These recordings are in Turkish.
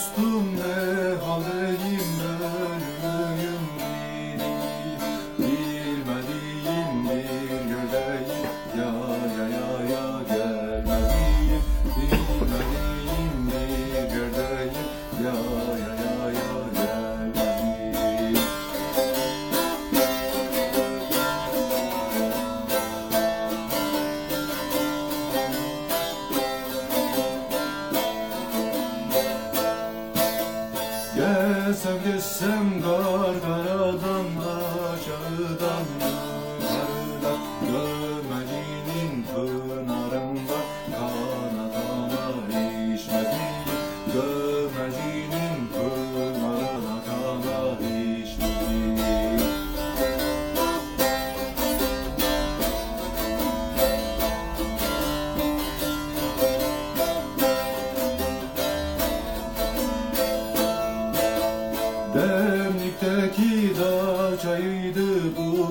dostum sevgisim kar karadan da çağıdan da Demlikteki da çayıydı bu.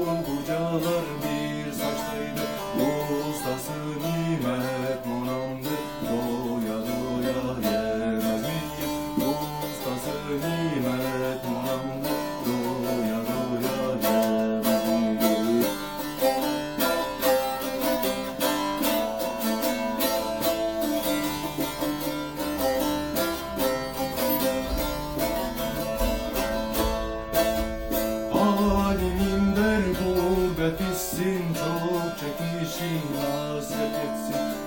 Nefesin çok çekmişim hasret etsin.